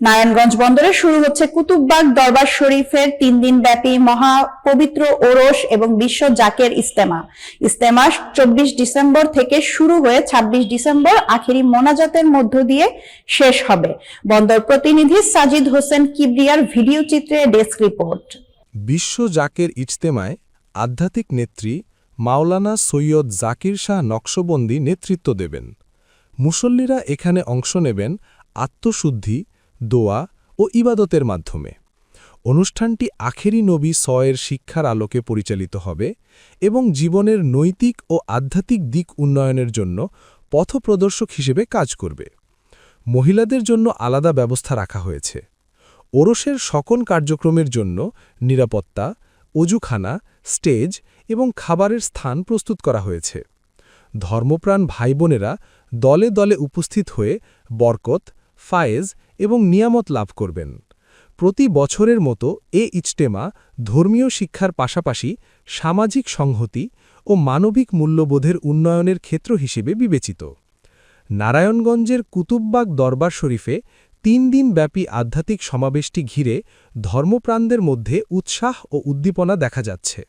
নারায়ণগঞ্জ বন্দরে শুরু হচ্ছে কুতুববাগ দরবার শরীফের তিন দিন ব্যাপী মহা পবিত্র ওরস এবং বিশ্ব জাকের ইস্তেমা। ইস্তেমা চব্বিশ ডিসেম্বর থেকে শুরু হয়ে ২৬ ডিসেম্বর আখেরি মোনাজাতের মধ্য দিয়ে শেষ হবে। বন্দর প্রতিনিধি সাজিদ হোসেন কিবরিয়ার ভিডিও চিত্রে ডেস্ক রিপোর্ট। বিশ্ব জাকের ইজতেমায় আধ্যাত্মিক নেত্রী মাওলানা সৈয়দ জাকির শাহ নকশবন্দি নেতৃত্ব দেবেন। মুসল্লিরা এখানে অংশ নেবেন আত্মশুদ্ধি দোয়া ও ইবাদতের মাধ্যমে। অনুষ্ঠানটি আখেরি নবী সয়ের শিক্ষার আলোকে পরিচালিত হবে এবং জীবনের নৈতিক ও আধ্যাত্মিক দিক উন্নয়নের জন্য পথপ্রদর্শক হিসেবে কাজ করবে। মহিলাদের জন্য আলাদা ব্যবস্থা রাখা হয়েছে। ওরসের সকল কার্যক্রমের জন্য নিরাপত্তা, অজুখানা, স্টেজ এবং খাবারের স্থান প্রস্তুত করা হয়েছে। ধর্মপ্রাণ ভাইবোনেরা দলে দলে উপস্থিত হয়ে বরকত ফায়েজ এবং নিয়ামত লাভ করবেন। প্রতি বছরের মতো এ ইজতেমা ধর্মীয় শিক্ষার পাশাপাশি সামাজিক সংহতি ও মানবিক মূল্যবোধের উন্নয়নের ক্ষেত্র হিসেবে বিবেচিত। নারায়ণগঞ্জের কুতুববাগ দরবার শরীফে তিন দিন ব্যাপী আধ্যাত্মিক সমাবেশটি ঘিরে ধর্মপ্রাণদের মধ্যে উৎসাহ ও উদ্দীপনা দেখা যাচ্ছে।